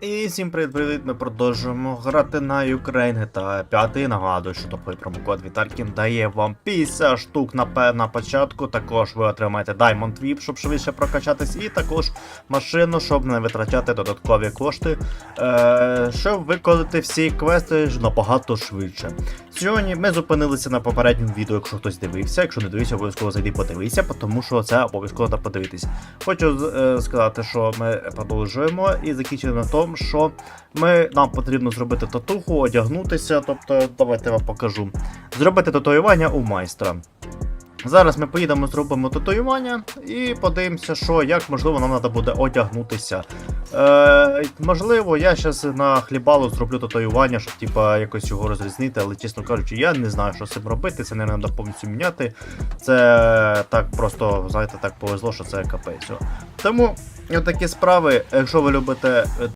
І всім привіт-привіт, ми продовжуємо грати на Ukraine GTA 5. Нагадую, що топовий промокод Віталькін дає вам 50 штук на, на початку. Також ви отримаєте Diamond VIP, щоб швидше прокачатись, і також машину, щоб не витрачати додаткові кошти, е- щоб виконати всі квести набагато швидше. Сьогодні ми зупинилися на попередньому відео, якщо хтось дивився. Якщо не дивився, обов'язково зайди подивися, тому що це обов'язково треба подивитись. Хочу е, сказати, що ми продовжуємо і закінчили на тому, що ми, нам потрібно зробити татуху, одягнутися. Тобто, давайте я вам покажу. Зробити татуювання у майстра. Зараз ми поїдемо, зробимо татуювання і подивимося, що як можливо нам треба буде одягнутися. Е, можливо, я зараз на хлібалу зроблю татуювання, щоб типа якось його розрізнити, але чесно кажучи, я не знаю, що з цим робити. Це не треба повністю міняти. Це так просто, знаєте, так повезло, що це капець. Тому такі справи, якщо ви любите